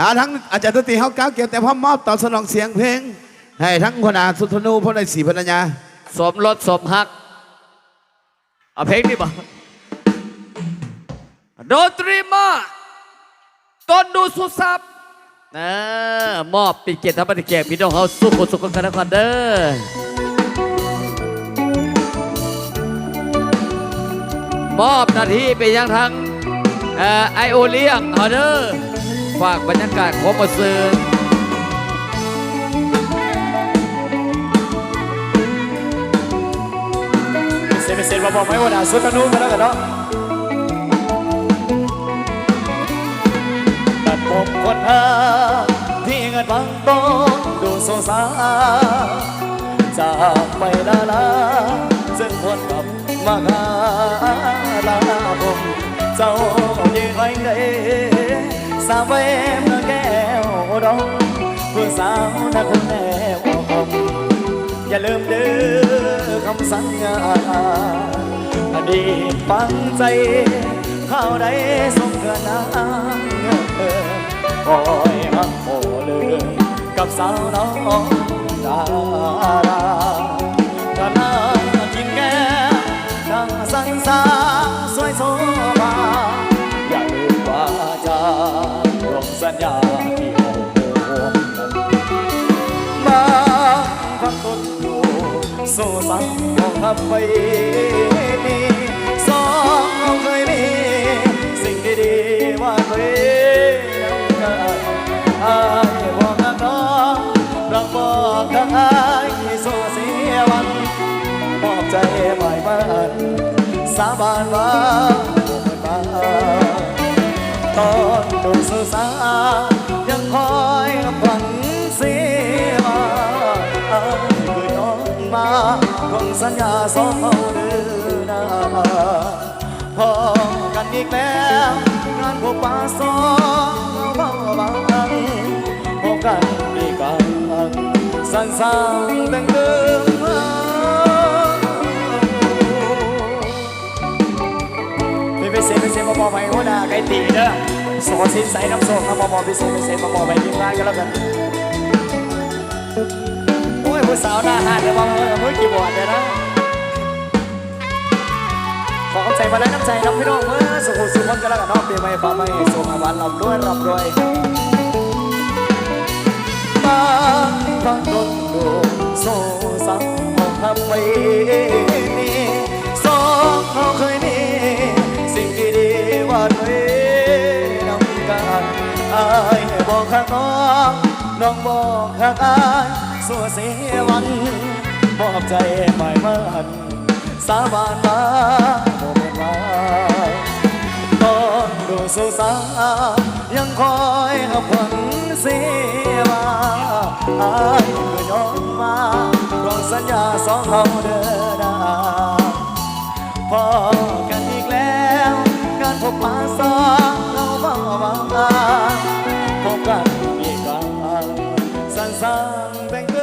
อาทั้งอาจารย์ดนตรีเฮาก้าวเกี่ยวแต่พ่อมอบต่อสนองเสียงเพลง ให้ทั้งคนอาสุธนูพ่อในศรีพัญญาสมรสสมฮักเอาเพลงนี้บ่ดนตรีมาต้นดูสุสับนะมอบปีเกียรติธรรมดิเกียรติพี่น้องเขาสุขสุขกันนะก่อนเด้อมอบหน้าที่ไปยังทางไอโอเลี้ยงเอาเด้อ ฝากบรรยากาศของมาซื้อเซ็นเซนมาบอกไหมว่าด่าสุดกันนู้นกันแล้วกันเนาะตัดผมคนหาที่เงินบางต้องดูโซซาจากไปลาลาซึ่งคนกลับมาหาลาผมเจ้ายืนไว้ได้ สาวเวมแก้วดองผู้สาวนักคนแนวผมอย่าลืมเด้อคำสัญญาอดีตฝังใจข้าวใดสมเกินนางคอยหักโอลืมกับสาวน้องดารา ลงสัญญาที่เอาห่วงบางพักตนอยู่สู้สังมองทับไปนี่สองเราเคยมีสิ่งดีๆว่าเคยยังกันอายบอกกับน้องรักบอกกับอายสู้เสียวันมอบใจใหม่บ้านสาบานว่าบ่ เหมือนบ้านตอนดูสื่อสายังคอยฝันเสียมาอายคือน้องมาคงสัญญาสองเขาเดือนนาพอกันอีกแล้วงานพวกป่าสองเบาบางพบกันอีกครั้งสั้นๆแต่งเติมมีไปเซ็นไปเซ็นมาบอกไปหัวหน้าไก่ตีเด้อ สอสินใส่น้ำส้มมาบอกไปเซ็นไปเซ็นมาบอกไปทีมงานกันแล้วกันโอ้ยผู้สาวหน้าหันเลยว่าเอมือกี่บอดเลยนะขอกำใจมาแล้วน้ำใจน้ำพี่น้องเมื่อสุขุสุขคนกันแล้วกันเนาะปีใหม่ฟ้าใหม่ส่งมวันลำด้วยลำรวยมาฟังดนดูโซ่สังของทำไม บอกข้างน้องน้องบอกข้างอายสัวเสียวันมอบใจใหม่มันสาบานมาโมเมนมาตอนดูสุสายังคอยหับผลเสียมาอายคือน้องมาลองสัญญาสองเราเดินหน้าพอกันอีกแล้วการพบปะส sang đánh